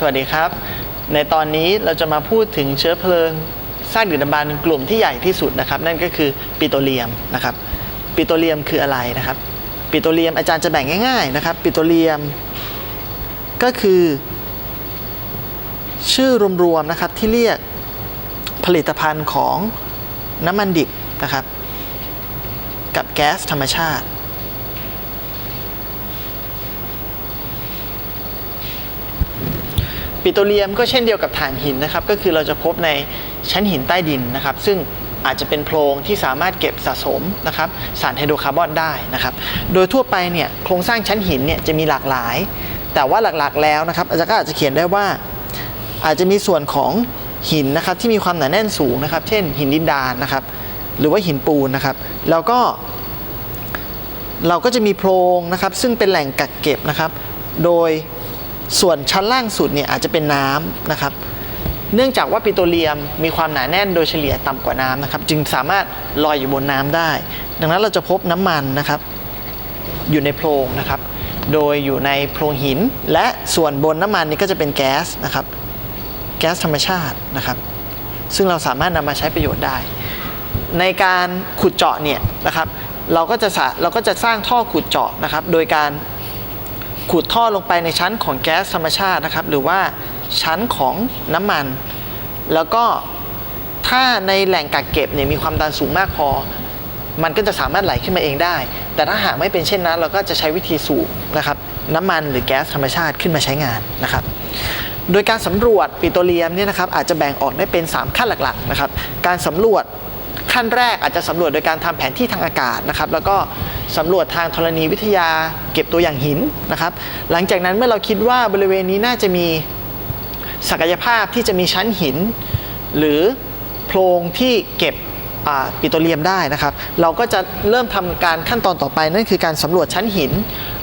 สวัสดีครับ ในตอนนี้เราจะมาพูดถึงเชื้อเพลิงซากดึกดำบรรกลุ่มที่ใหญ่ที่สุดนะครับ นั่นก็คือปิโตรเลียมนะครับ ปิโตรเลียมคืออะไรนะครับ ปิโตรเลียมอาจารย์จะแบ่งง่ายๆนะครับ ปิโตรเลียม ก็คือ ชื่อรวมๆนะครับที่เรียกผลิตภัณฑ์ของน้ำมันดิบนะครับ กับแก๊สธรรมชาติ ปิโตรเลียมก็เช่นเดียวกับถ่านหินนะครับ ก็คือเราจะพบในชั้นหินใต้ดินนะครับ ซึ่งอาจจะเป็นโพรงที่สามารถเก็บสะสมนะครับสารไฮโดรคาร์บอนได้นะครับ โดยทั่วไปเนี่ยโครงสร้างชั้นหินเนี่ยจะมีหลากหลาย แต่ว่าหลักๆแล้วนะครับอาจารย์ก็อาจจะเขียนได้ว่า อาจจะมีส่วนของหินนะครับที่มีความหนาแน่นสูงนะครับ เช่น หินดินดานนะครับ หรือว่าหินปูนนะครับ แล้วก็ เราก็จะมีโพรงนะครับ ซึ่งเป็นแหล่งกักเก็บนะครับ โดย ส่วนชั้นล่างสุดเนี่ยอาจจะเป็นน้ำนะครับ เนื่องจากว่าปิโตรเลียมมีความหนาแน่นโดยเฉลี่ยต่ำกว่าน้ำนะครับ จึงสามารถลอยอยู่บนน้ำได้ ดังนั้นเราจะพบน้ำมันนะครับ อยู่ในโพรงนะครับ โดยอยู่ในโพรงหิน และส่วนบนน้ำมันนี่ก็จะเป็นแก๊สนะครับ แก๊สธรรมชาตินะครับ ซึ่งเราสามารถนำมาใช้ประโยชน์ได้ ในการขุดเจาะเนี่ยนะครับ เราก็จะเราก็จะสร้างท่อขุดเจาะนะครับ โดยการ ขุดท่อลงไปในชั้นของแก๊สธรรมชาตินะครับ หรือว่าชั้นของน้ำมัน แล้วก็ถ้าในแหล่งกักเก็บเนี่ยมีความดันสูงมากพอ มันก็จะสามารถไหลขึ้นมาเองได้ แต่ถ้าหากไม่เป็นเช่นนั้น เราก็จะใช้วิธีสูบนะครับน้ำมันหรือแก๊สธรรมชาติขึ้นมาใช้งานนะครับ โดยการสำรวจปิโตรเลียมเนี่ยนะครับอาจจะแบ่งออกได้เป็น 3 ขั้นหลักๆนะครับ การสำรวจขั้นแรกอาจจะสำรวจโดยการทำแผนที่ทางอากาศนะครับ แล้วก็ สำรวจทางธรณีวิทยาเก็บตัวอย่างหินนะครับ หลังจากนั้นเมื่อเราคิดว่าบริเวณนี้น่าจะมีศักยภาพที่จะมีชั้นหิน หรือโพรงที่เก็บปิโตรเลียมได้นะครับ เราก็จะเริ่มทำการขั้นตอนต่อไปนั่นคือการสำรวจชั้นหิน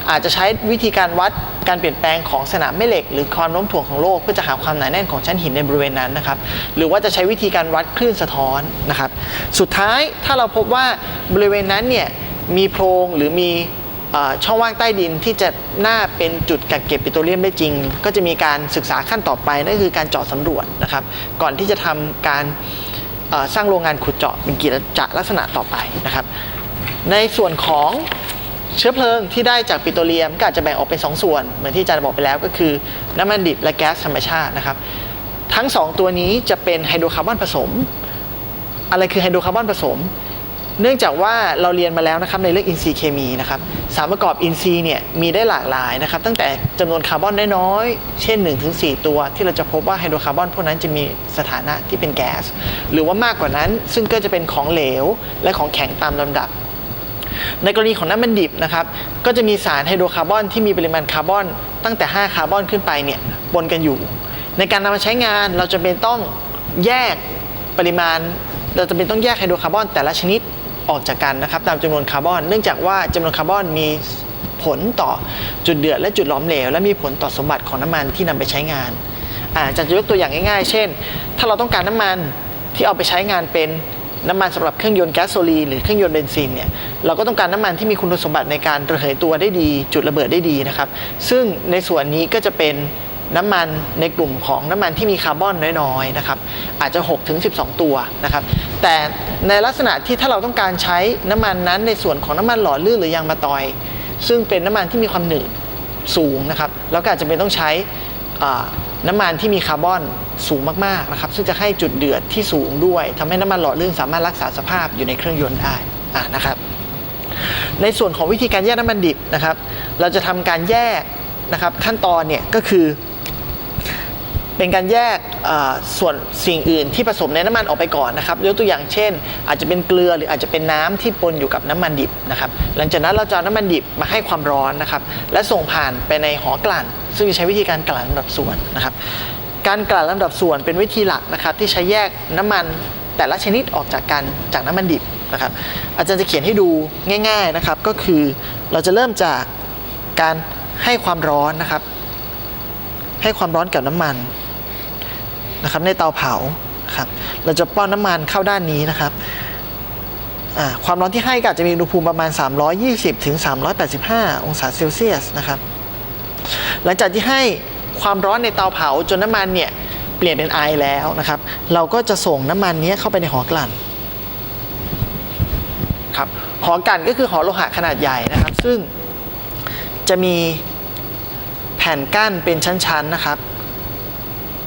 อาจจะใช้วิธีการวัดการเปลี่ยนแปลงของสนามแม่เหล็ก หรือความโน้มถ่วงของโลกเพื่อจะหาความหนาแน่นของชั้นหินในบริเวณนั้นนะครับ หรือว่าจะใช้วิธีการวัดคลื่นสะท้อนนะครับ สุดท้ายถ้าเราพบว่าบริเวณนั้นเนี่ย มีโพรงหรือมีอช่องว่างใต้ดินที่จะน่าเป็นจุดกักเก็บปิโตรเลียมได้จริง ก็จะมีการศึกษาขั้นต่อไปนั่นคือการเจาะสำรวจนะครับ ก่อนที่จะทำการสร้างโรงงานขุดเจาะเป็นกิจจะลักษณะต่อไปนะครับ ในส่วนของเชื้อเพลิงที่ได้จากปิโตรเลียมก็อาจจะแบ่งออกเป็น2ส่วน เหมือนที่อาจารย์บอกไปแล้วก็คือ น้ำมันดิบและแก๊สธรรมชาตินะครับ ทั้ง 2 ตัวนี้จะเป็นไฮโดรคาร์บอนผสม อะไรคือไฮโดรคาร์บอนผสม เนื่องจากว่าเราเรียนมาแล้วนะครับในเรื่องอินทรีย์เคมีนะครับสารประกอบอินทรีย์เนี่ยมีได้หลากหลายนะครับ ตั้งแต่จำนวนคาร์บอนน้อยๆเช่น 1-4 ตัว ที่เราจะพบว่าไฮโดรคาร์บอนพวกนั้นจะมีสถานะที่เป็นแก๊สหรือว่ามากกว่านั้นซึ่งก็จะเป็นของเหลว และของแข็งตามลำดับ ในกรณีของน้ำมันดิบนะครับก็จะมีสารไฮโดรคาร์บอนที่มีปริมาณคาร์บอน ตั้งแต่ 5 คาร์บอนขึ้นไปเนี่ยปนกันอยู่ ในการนำมาใช้งานเราจะเป็นต้องแยกปริมาณเราจะเป็นต้องแยกไฮโดรคาร์บอนแต่ละชนิด ออกจากกันนะครับตามจำนวนคาร์บอน เนื่องจากว่าจำนวนคาร์บอนมีผลต่อจุดเดือดและจุดหลอมเหลว และมีผลต่อสมบัติของน้ำมันที่นำไปใช้งานอาจารย์จะยกตัวอย่างง่ายๆ เช่น ถ้าเราต้องการน้ำมันที่เอาไปใช้งานเป็นน้ำมันสำหรับเครื่องยนต์แก๊สโซลีหรือเครื่องยนต์เบนซินเนี่ยเราก็ต้องการน้ำมันที่มีคุณสมบัติในการระเหยตัวได้ดี จุดระเบิดได้ดีนะครับ ซึ่งในส่วนนี้ก็จะเป็น น้ำมันในกลุ่มของน้ำมันที่มีคาร์บอนน้อยๆนะครับอาจจะ6ถึง12 ตัวนะครับแต่ในลักษณะที่ถ้าเราต้องการใช้น้ำมันนั้นในส่วนของน้ำมันหล่อลื่นหรือยางมะตอย ซึ่งเป็นน้ำมันที่มีความหนืดสูงนะครับแล้วก็อาจจะเป็นต้องใช้น้ำมันที่มีคาร์บอนสูงมากๆนะครับซึ่งจะให้จุดเดือดที่สูงด้วยทำให้น้ำมันหล่อลื่นสามารถรักษาสภาพอยู่ในเครื่องยนต์ได้อะนะครับ ในส่วนของวิธีการแยกน้ำมันดิบนะครับ เราจะทำการแยกนะครับขั้นตอนเนี่ยก็คือ เป็นการแยกส่วนสิ่งอื่นที่ผสมในน้ำมันออกไปก่อนนะครับยกตัวอย่างเช่น อาจจะเป็นเกลือหรืออาจจะเป็นน้ำที่ปนอยู่กับน้ำมันดิบนะครับหลังจากนั้นเราจะน้ำมันดิบมาให้ความร้อนนะครับและส่งผ่านไปในหอกลั่น ซึ่งจะใช้วิธีการกลั่นลำดับส่วนนะครับการกลั่นลำดับส่วนเป็นวิธีหลักนะครับที่ใช้แยกน้ำมันแต่ละชนิดออกจากกันจากน้ำมันดิบนะครับอาจารย์จะเขียนให้ดูง่ายๆนะครับก็คือเราจะเริ่มจากการให้ความร้อนนะครับ ให้ความร้อนกับน้ำมัน นะครับในเตาเผาครับเราจะป้อนน้ำมันเข้าด้านนี้นะครับความร้อนที่ให้ก็จะมีอุณหภูมิประมาณ 320ถึง385 องศาเซลเซียสนะครับ หลังจากที่ให้ความร้อนในเตาเผาจนน้ำมันเนี่ยเปลี่ยนเป็นไอแล้วนะครับ เราก็จะส่งน้ำมันนี้เข้าไปในหอกลั่นครับหอกลั่นก็คือหอโลหะขนาดใหญ่นะครับ ซึ่งจะมีแผ่นกั้นเป็นชั้นๆนะครับ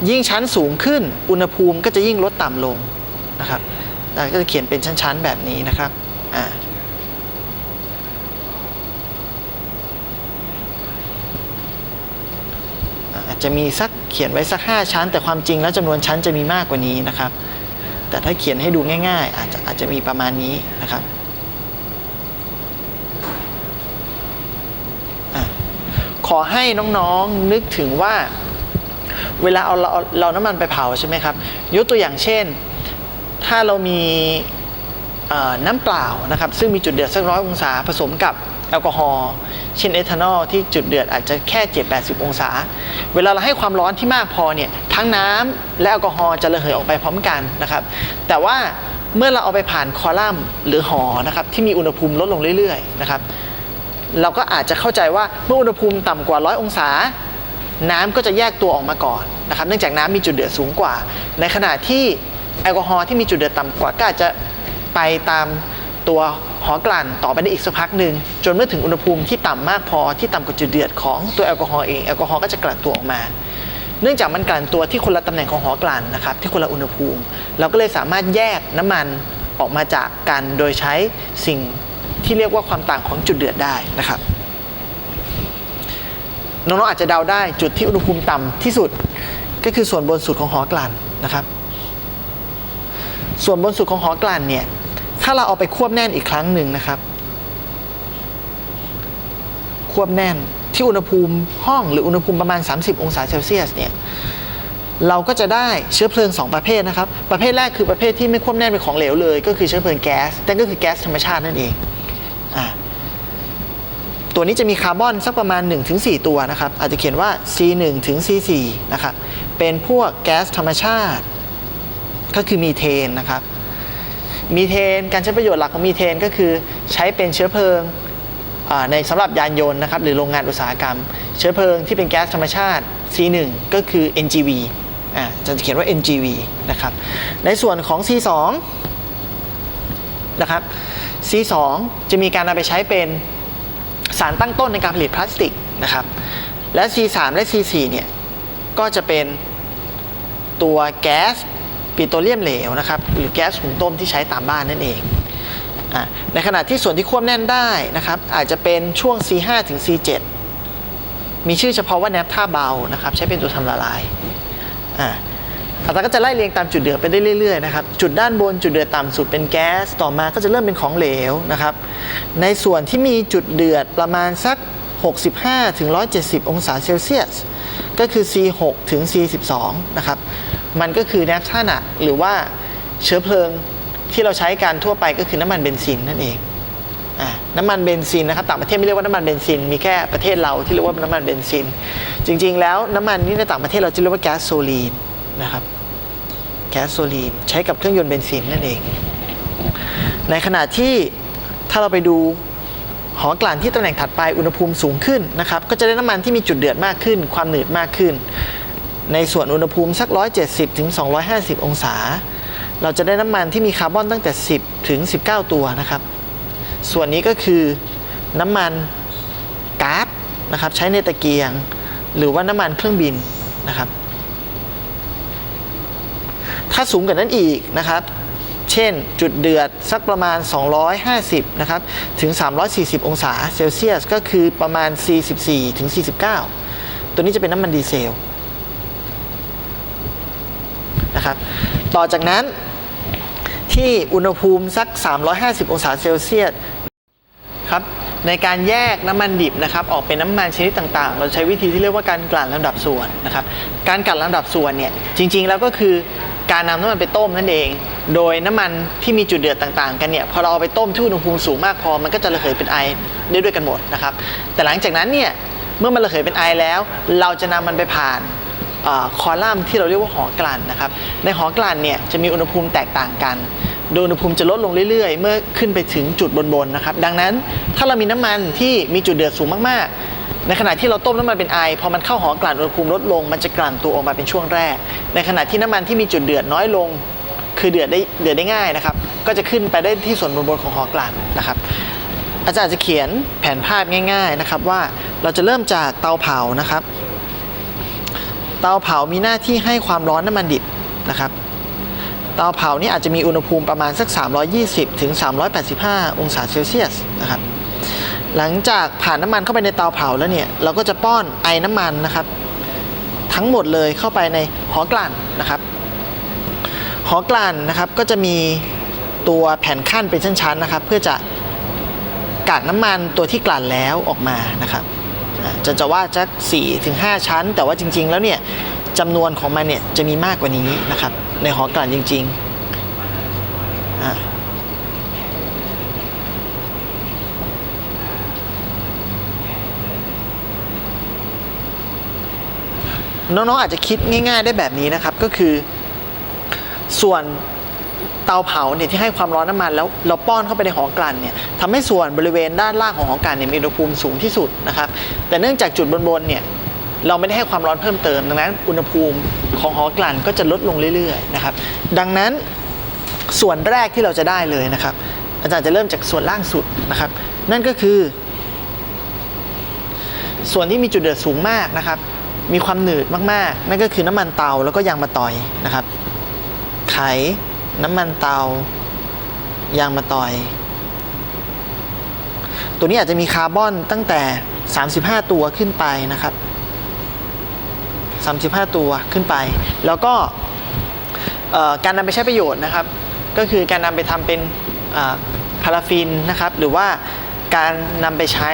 ยิ่งชั้นสูงขึ้น อุณหภูมิก็จะยิ่งลดต่ำลงนะครับแล้วก็จะเขียนเป็นชั้น ๆ แบบนี้นะครับอ่าอาจจะมีสักเขียนไว้สัก 5 ชั้น แต่ความจริงแล้วจำนวนชั้นจะมีมากกว่านี้นะครับ แต่ถ้าเขียนให้ดูง่าย ๆ อาจจะอาจจะมีประมาณนี้นะครับอขอให้น้องๆนึกถึงว่า เวลาเอาเราเราน้ำมันไปเผาใช่ไหมครับ ยกตัวอย่างเช่น ถ้าเรามีน้ำเปล่านะครับ ซึ่งมีจุดเดือดสักร้อยองศาผสมกับแอลกอฮอล์เช่นเอทานอลที่จุดเดือดอาจจะแค่ 7-80 องศา เวลาเราให้ความร้อนที่มากพอเนี่ยทั้งน้ำและแอลกอฮอล์จะระเหยออกไปพร้อมกันนะครับ แต่ว่าเมื่อเราเอาไปผ่านคอลัมน์หรือหอนะครับที่มีอุณหภูมิลดลงเรื่อยๆนะครับ เราก็อาจจะเข้าใจว่าเมื่ออุณหภูมิต่ำกว่า 100 องศา น้ำก็จะแยกตัวออกมาก่อนนะครับเนื่องจากน้ำมีจุดเดือดสูงกว่า ในขณะที่แอลกอฮอล์ที่มีจุดเดือดต่ำกว่าก็อาจจะไปตามตัวหอกลั่นต่อไปได้อีกสักพักหนึ่งจนเมื่อถึงอุณหภูมิที่ต่ำมากพอที่ต่ำกว่าจุดเดือดของตัวแอลกอฮอล์เองแอลกอฮอล์ก็จะกลั่นตัวออกมา เนื่องจากมันกลั่นตัวที่คนละตำแหน่งของหอกลั่นนะครับที่คนละอุณหภูมิ เราก็เลยสามารถแยกน้ำมันออกมาจากกันโดยใช้สิ่งที่เรียกว่าความต่างของจุดเดือดได้นะครับ น้องๆอาจจะเดาได้จุดที่อุณหภูมิต่ำที่สุด ก็คือส่วนบนสุดของหอกลั่นนะครับ ส่วนบนสุดของหอกลั่นเนี่ยถ้าเราเอาไปควบแน่นอีกครั้งหนึ่งนะครับ ควบแน่นที่อุณหภูมิห้องหรืออุณหภูมิประมาณ 30 องศาเซลเซียสเนี่ยเราก็จะได้เชื้อเพลิง 2 ประเภทนะครับ ประเภทแรกคือประเภทที่ไม่ควบแน่นเป็นของเหลวเลย ก็คือเชื้อเพลิงแก๊สนั่นก็คือแก๊สธรรมชาตินั่นเองอ่า ตัวนี้จะมีคาร์บอนสักประมาณ 1-4 ตัวนะครับ อาจจะเขียนว่า C1 ถึง C4 นะครับ เป็นพวกแก๊สธรรมชาติ ก็คือมีเทนนะครับ มีเทนการใช้ประโยชน์หลักของมีเทนก็คือใช้เป็นเชื้อเพลิงในสำหรับยานยนต์นะครับหรือโรงงานอุตสาหกรรม เชื้อเพลิงที่เป็นแก๊สธรรมชาติ C1 ก็คือ NGV อ่าจะเขียนว่า NGV นะครับ ในส่วนของ C2 นะครับ C2 จะมีการนำไปใช้เป็น สารตั้งต้นในการผลิตพลาสติกนะครับ และ C3 และ C4 เนี่ยก็จะเป็นตัวแก๊สปิโตรเลียมเหลวนะครับ หรือแก๊สหุงต้มที่ใช้ตามบ้านนั่นเองอในขณะที่ส่วนที่ควบแน่นได้นะครับ อาจจะเป็นช่วง C5 ถึง C7 มีชื่อเฉพาะว่าแนปท่าเบานะครับ ใช้เป็นตัวทำละลายอะ อาจารย์ก็จะไล่เรียงตามจุดเดือดไปได้เรื่อยๆนะครับจุดด้านบนจุดเดือดต่ำสุดเป็นแก๊สต่อมาก็จะเริ่มเป็นของเหลวนะครับในส่วนที่มีจุดเดือดประมาณสัก 65ถึง170 องศาเซลเซียสก็คือ C6 ถึง C12 นะครับมันก็คือแนปท่านักหรือว่าเชื้อเพลิงที่เราใช้การทั่วไปก็คือน้ำมันเบนซินนั่นเองน้ำมันเบนซินนะครับต่างประเทศไม่เรียกว่าน้ำมันเบนซิน มีแค่ประเทศเราที่เรียกว่าน้ำมันเบนซิน จริงๆ แล้วน้ำมันนี่ในต่างประเทศเราจะเรียกว่าแก๊สโซลีน นะครับแก๊สโซลีนใช้กับเครื่องยนต์เบนซินนั่นเอง ในขณะที่ถ้าเราไปดูหอกลั่นที่ตำแหน่งถัดไปอุณหภูมิสูงขึ้นนะครับ ก็จะได้น้ำมันที่มีจุดเดือดมากขึ้น ความหนืดมากขึ้น ในส่วนอุณหภูมิสัก 170ถึง250 องศา เราจะได้น้ำมันที่มีคาร์บอนตั้งแต่ 10 ถึง 19 ตัวนะครับ ส่วนนี้ก็คือน้ำมันก๊าซนะครับใช้ในตะเกียง หรือว่าน้ำมันเครื่องบินนะครับ ถ้าสูงกว่านั้นอีกนะครับ เช่นจุดเดือดสักประมาณ 250 นะครับ ถึง 340 องศาเซลเซียส ก็คือประมาณ 44 ถึง 49 ตัวนี้จะเป็นน้ำมันดีเซลนะครับ ต่อจากนั้นที่อุณหภูมิสัก 350 องศาเซลเซียสครับ ในการแยกน้ำมันดิบนะครับออกเป็นน้ำมันชนิดต่างๆ เราใช้วิธีที่เรียกว่าการกลั่นลำดับส่วนนะครับ การกลั่นลำดับส่วนเนี่ยจริงๆแล้วก็คือการนำน้ำมันไปต้มนั่นเอง โดยน้ำมันที่มีจุดเดือดต่างๆ กันเนี่ยพอเราเอาไปต้มที่อุณหภูมิสูงมากพอมันก็จะระเหยเป็นไอได้ด้วยกันหมดนะครับ แต่หลังจากนั้นเนี่ยเมื่อมันระเหยเป็นไอแล้ว เราจะนำมันไปผ่านเอ่อคอลัมน์ที่เราเรียกว่าหอกลั่นนะครับ ในหอกลั่นเนี่ยจะมีอุณหภูมิแตกต่างกัน โดยอุณหภูมิจะลดลงเรื่อยๆ เมื่อขึ้นไปถึงจุดบนๆนะครับ ดังนั้นถ้าเรามีน้ำมันที่มีจุดเดือดสูงมากๆ ในขณะที่เราต้มน้ำมันเป็นไอ พอมันเข้าหอกลั่นอุณหภูมิลดลง มันจะกลั่นตัวออกมาเป็นช่วงแรก ในขณะที่น้ำมันที่มีจุดเดือดน้อยลง คือเดือดได้เดือดได้ง่ายนะครับ ก็จะขึ้นไปได้ที่ส่วนบนบนของหอกลั่นนะครับอาจารย์จะเขียนแผนภาพง่าย ๆนะครับว่าเราจะเริ่มจากเตาเผานะครับ เตาเผามีหน้าที่ให้ความร้อนน้ำมันดิบนะครับ เตาเผานี่อาจจะมีอุณหภูมิประมาณสัก 320ถึง385 องศาเซลเซียสนะครับหลังจากผ่านน้ำมันเข้าไปในเตาเผาแล้วเนี่ยเราก็จะป้อนไอน้ำมันนะครับ ทั้งหมดเลยเข้าไปในหอกลั่นนะครับหอกลั่นนะครับก็จะมีตัวแผ่นขั้นเป็นชั้นๆนะครับ เพื่อจะกากน้ำมันตัวที่กลั่นแล้วออกมานะครับอาจะจะว่าจะ4ถึง5ชั้น แต่ว่าจริง ๆ แล้วเนี่ย จำนวนของมันเนี่ยจะมีมากกว่านี้นะครับ ในหอกลั่นจริงๆอ่าน้องๆอาจจะคิดง่าย ๆ ได้แบบนี้นะครับก็คือ ส่วนเตาเผาเนี่ยที่ให้ความร้อนน้ำมันแล้วเราป้อนเข้าไปในหอกลั่นเนี่ยทำให้ส่วนบริเวณด้านล่างของหอกลั่นเนี่ยมีอุณหภูมิสูงที่สุดนะครับ แต่เนื่องจากจุดบนๆเนี่ย เราไม่ได้ให้ความร้อนเพิ่มเติม ดังนั้น อุณหภูมิของหอกลั่นก็จะลดลงเรื่อยๆนะครับ ดังนั้นส่วนแรกที่เราจะได้เลยนะครับ อาจารย์จะเริ่มจากส่วนล่างสุดนะครับ นั่นก็คือ ส่วนที่มีจุดเดือดสูงมากนะครับ มีความหนืดมากๆ นั่นก็คือน้ำมันเตาแล้วก็ยางมะตอยนะครับ ไขน้ำมันเตายางมะตอย ตัวนี้อาจจะมีคาร์บอนตั้งแต่ 35 ตัวขึ้นไปนะครับ 35 ตัวขึ้นไป แล้วก็การนำไปใช้ประโยชน์นะครับ ก็คือการนำไปทำเป็นพาราฟินนะครับ หรือว่าการนำไปใช้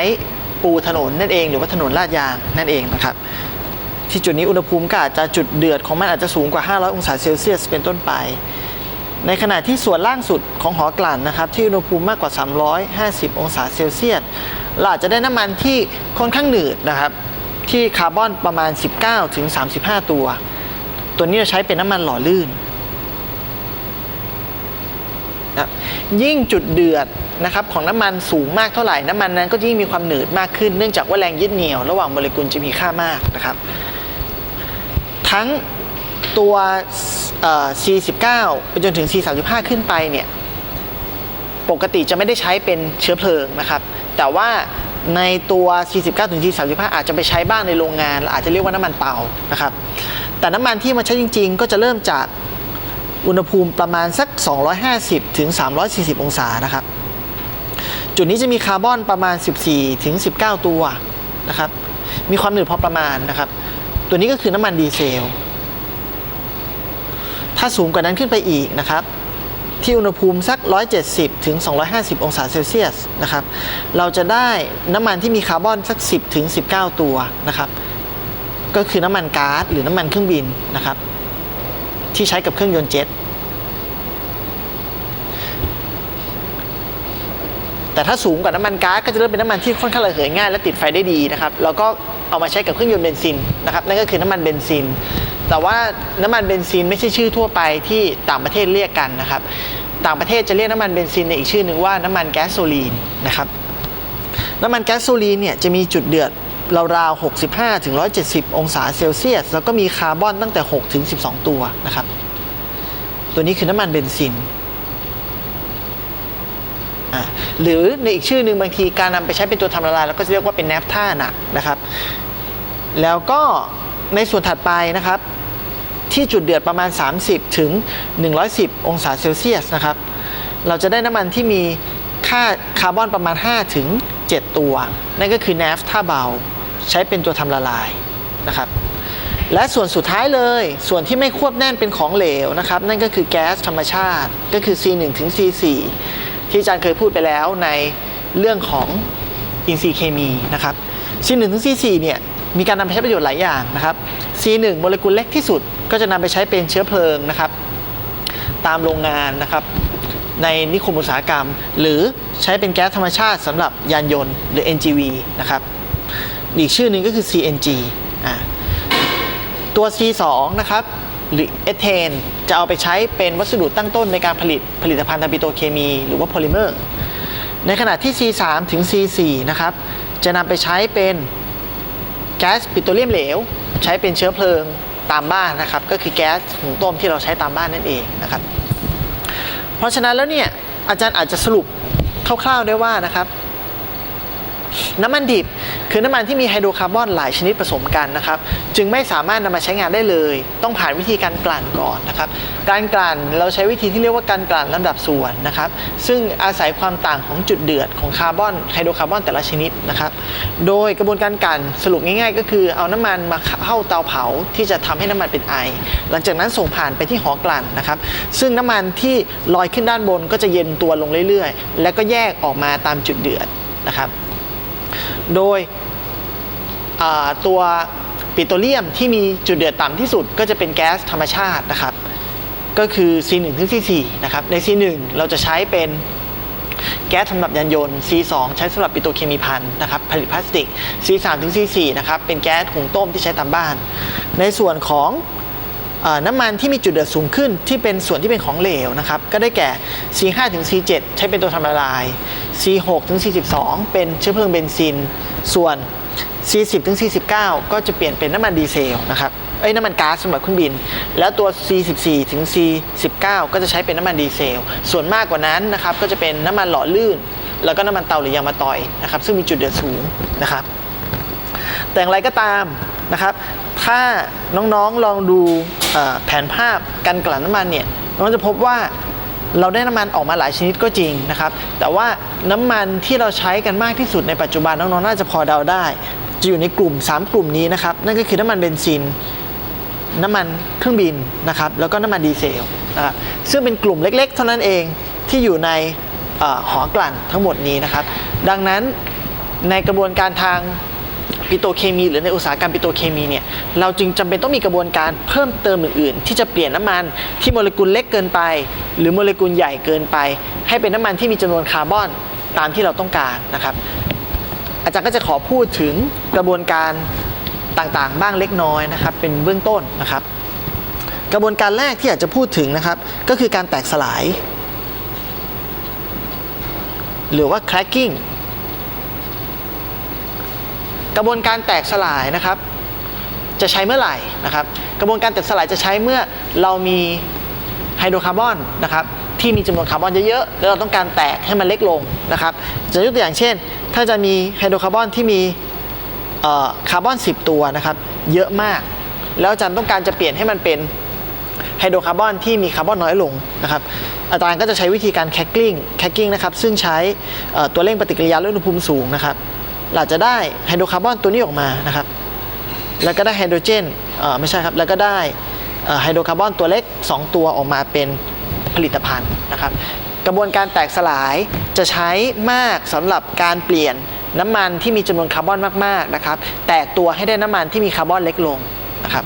ปูถนนนั่นเอง หรือว่าถนนลาดยางนั่นเองนะครับ ที่จุดนี้อุณหภูมิก็อาจจะจุดเดือดของมันอาจจะสูงกว่า 500 องศาเซลเซียสเป็นต้นไป ในขณะที่ส่วนล่างสุดของหอกลั่นนะครับ ที่อุณหภูมิมากกว่า 350 องศาเซลเซียสเราอาจจะได้น้ำมันที่ค่อนข้างหนืดนะครับ ที่คาร์บอนประมาณ 19ถึง35 ตัว ตัวนี้เราใช้เป็นน้ำมันหล่อลื่นนะยิ่งจุดเดือดนะครับของน้ำมันสูงมากเท่าไหร่น้ำมันนั้นก็ยิ่งมีความหนืดมากขึ้น เนื่องจากว่าแรงยึดเหนี่ยวระหว่างโมเลกุลจะมีค่ามากนะครับ ทั้งตัว C19 ไปจนถึง C35 ขึ้นไปเนี่ย ปกติจะไม่ได้ใช้เป็นเชื้อเพลิงนะครับ แต่ว่า ในตัว C19 ถึง C35 อาจจะไปใช้บ้างในโรงงาน อาจจะเรียกว่าน้ำมันเตานะครับ แต่น้ำมันที่มาใช้จริง ๆ ก็จะเริ่มจากอุณหภูมิประมาณสัก 250 ถึง 340 องศานะครับ จุดนี้จะมีคาร์บอนประมาณ 14 ถึง 19 ตัวนะครับ มีความหนืดพอประมาณนะครับ ตัวนี้ก็คือน้ำมันดีเซล ถ้าสูงกว่านั้นขึ้นไปอีกนะครับ ที่อุณหภูมิสัก 170 ถึง 250 องศาเซลเซียสนะครับเราจะได้น้ำมันที่มีคาร์บอนสัก 10 ถึง 19 ตัวนะครับก็คือน้ำมันก๊าซหรือน้ำมันเครื่องบินนะครับที่ใช้กับเครื่องยนต์เจ็ตแต่ถ้าสูงกว่าน้ำมันก๊าซก็จะเริ่มเป็นน้ำมันที่ค่อนข้างระเหยง่ายและติดไฟได้ดีนะครับแล้วก็เอามาใช้กับเครื่องยนต์เบนซินนะครับนั่นก็คือน้ำมันเบนซิน แต่ว่าน้ำมันเบนซินไม่ใช่ชื่อทั่วไปที่ต่างประเทศเรียกกันนะครับ ต่างประเทศจะเรียกน้ำมันเบนซินในอีกชื่อหนึ่งว่าน้ำมันแก๊สโซลีนนะครับน้ำมันแก๊สโซลีนเนี่ยจะมีจุดเดือดราวๆ 65 ถึง 170 องศาเซลเซียส แล้วก็มีคาร์บอนตั้งแต่ 6 ถึง 12 ตัวนะครับ ตัวนี้คือน้ำมันเบนซิน หรือในอีกชื่อหนึ่งบางทีการนำไปใช้เป็นตัวทำละลายเราก็จะเรียกว่าเป็นแนฟท่าหนักนะครับ แล้วก็ในส่วนถัดไปนะครับ ที่จุดเดือดประมาณ 30 ถึง 110 องศาเซลเซียสนะครับ เราจะได้น้ำมันที่มีค่าคาร์บอนประมาณ 5 ถึง 7 ตัว นั่นก็คือแนฟท่าเบา ใช้เป็นตัวทำละลายนะครับ และส่วนสุดท้ายเลย ส่วนที่ไม่ควบแน่นเป็นของเหลวนะครับ นั่นก็คือแก๊สธรรมชาติ ก็คือ C1 ถึง C4 ที่อาจารย์เคยพูดไปแล้วในเรื่องของอินทรีย์เคมีนะครับ C1 ถึง C4 เนี่ย มีการนำไปใช้ประโยชน์หลายอย่างนะครับ C1 โมเลกุลเล็กที่สุด ก็จะนำไปใช้เป็นเชื้อเพลิงนะครับ ตามโรงงานนะครับในนิคมอุตสาหกรรม หรือใช้เป็นแก๊สธรรมชาติสำหรับยานยนต์หรือ NGV นะครับอีกชื่อหนึ่งก็คือ CNG อ่าตัว C2 นะครับหรือเอเทนจะเอาไปใช้เป็นวัสดุตั้งต้นในการผลิตผลิตภัณฑ์ทางปิโตรเคมี หรือว่าโพลิเมอร์ ในขณะที่ C3 ถึง C4 นะครับจะนำไปใช้เป็น แก๊สปิโตรเลียมเหลว ใช้เป็นเชื้อเพลิงตามบ้านนะครับ ก็คือแก๊สหุงต้มที่เราใช้ตามบ้านนั่นเองนะครับ เพราะฉะนั้นแล้วเนี่ยอาจารย์อาจจะสรุปคร่าวๆได้ว่านะครับ น้ำมันดิบ คือน้ำมันที่มีไฮโดรคาร์บอนหลายชนิดผสมกันนะครับ จึงไม่สามารถนำมาใช้งานได้เลย ต้องผ่านวิธีการกลั่นก่อนนะครับ การกลั่นเราใช้วิธีที่เรียกว่าการกลั่นลำดับส่วนนะครับ ซึ่งอาศัยความต่างของจุดเดือดของคาร์บอนไฮโดรคาร์บอนแต่ละชนิดนะครับ โดยกระบวนการกลั่นสรุปง่าย ๆ ก็คือเอาน้ำมันมาเข้าเตาเผาที่จะทำให้น้ำมันเป็นไอ หลังจากนั้นส่งผ่านไปที่หอกลั่นนะครับ ซึ่งน้ำมันที่ลอยขึ้นด้านบนก็จะเย็นตัวลงเรื่อยๆ แล้วก็แยกออกมาตามจุดเดือดนะครับ โดยตัวปิโตรเลียมที่มีจุดเดือดต่ำที่สุดก็จะเป็นแก๊สธรรมชาตินะครับ ก็คือ C1 ถึง C4 นะครับ ใน C1 เราจะใช้เป็นแก๊สสำหรับยานยนต์ C2 ใช้สำหรับปิโตรเคมีภัณฑ์นะครับผลิตพลาสติก C3 ถึง C4 นะครับเป็นแก๊สหุงต้มที่ใช้ตามบ้าน ในส่วนของอน้ำมันที่มีจุดเดือดสูงขึ้นที่เป็นส่วนที่เป็นของเหลวนะครับก็ได้แก่ C5 ถึง C7 ใช้เป็นตัวทำละลาย C6 ถึง C12 เป็นเชื้อเพลิงเบนซิน ส่วน C10 ถึง C19 ก็จะเปลี่ยนเป็นน้ำมันดีเซลนะครับ เอ้ยน้ำมันก๊าซสำหรับเครื่องบิน แล้วตัว C14 ถึง C19 ก็จะใช้เป็นน้ำมันดีเซล ส่วนมากกว่านั้นนะครับก็จะเป็นน้ำมันหล่อลื่น แล้วก็น้ำมันเตาหรือยางมะตอยนะครับ ซึ่งมีจุดเดือดสูงนะครับ แต่อย่างไรก็ตามนะครับ ถ้าน้องๆลองดูแผนภาพการกลั่นน้ำมันเนี่ยน้องจะพบว่า เราได้น้ำมันออกมาหลายชนิดก็จริงนะครับ แต่ว่าน้ำมันที่เราใช้กันมากที่สุดในปัจจุบันน้องๆน่าจะพอเดาได้ จะอยู่ในกลุ่ม 3 กลุ่มนี้นะครับ นั่นก็คือน้ำมันเบนซิน น้ำมันเครื่องบินนะครับ แล้วก็น้ำมันดีเซลนะครับซึ่งเป็นกลุ่มเล็ก ๆ เท่านั้นเองที่อยู่ในอหอกลั่นทั้งหมดนี้นะครับ ดังนั้นในกระบวนการทาง ปิโตเคมี หรือในอุตสาหกรรมปิโตเคมีเนี่ยเราจึงจำเป็นต้องมีกระบวนการเพิ่มเติมอื่นๆ ที่จะเปลี่ยนน้ำมันที่โมเลกุลเล็กเกินไป หรือโมเลกุลใหญ่เกินไป ให้เป็นน้ำมันที่มีจำนวนคาร์บอนตามที่เราต้องการนะครับ อาจารย์ก็จะขอพูดถึงกระบวนการต่างๆ บ้างเล็กน้อยนะครับ เป็นเบื้องต้นนะครับ กระบวนการแรกที่อยากจะพูดถึงนะครับ ก็คือการแตกสลาย หรือว่า cracking กระบวนการแตกสลายนะครับ จะใช้เมื่อไหร่นะครับ กระบวนการแตกสลายจะใช้เมื่อเรามีไฮโดรคาร์บอนนะครับที่มีจำนวนคาร์บอนเยอะๆแล้วเราต้องการแตกให้มันเล็กลงนะครับจะยกตัวอย่างเช่น ถ้าจะมีไฮโดรคาร์บอนที่มีคาร์บอน 10 ตัวนะครับ เยอะมาก แล้วอาจารย์ต้องการจะเปลี่ยนให้มันเป็นไฮโดรคาร์บอนที่มีคาร์บอนน้อยลงนะครับ อาจารย์ก็จะใช้วิธีการแคคกิ้งแคคกิ้งนะครับ ซึ่งใช้ตัวเร่งปฏิกิริยาด้วยอุณหภูมิสูงนะครับ เราจะได้ไฮโดรคาร์บอนตัวนี้ออกมานะครับ แล้วก็ได้ไฮโดรเจนเอ่อไม่ใช่ครับ แล้วก็ได้ไฮโดรคาร์บอนตัวเล็ก 2 ตัวออกมาเป็นผลิตภัณฑ์นะครับ กระบวนการแตกสลายจะใช้มากสำหรับการเปลี่ยนน้ำมันที่มีจำนวนคาร์บอนมากๆนะครับ แตกตัวให้ได้น้ำมันที่มีคาร์บอนเล็กลงนะครับ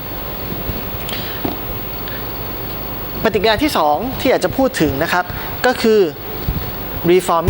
ปฏิกิริยาที่ 2 ที่อยากจะพูดถึงนะครับ ก็คือ reform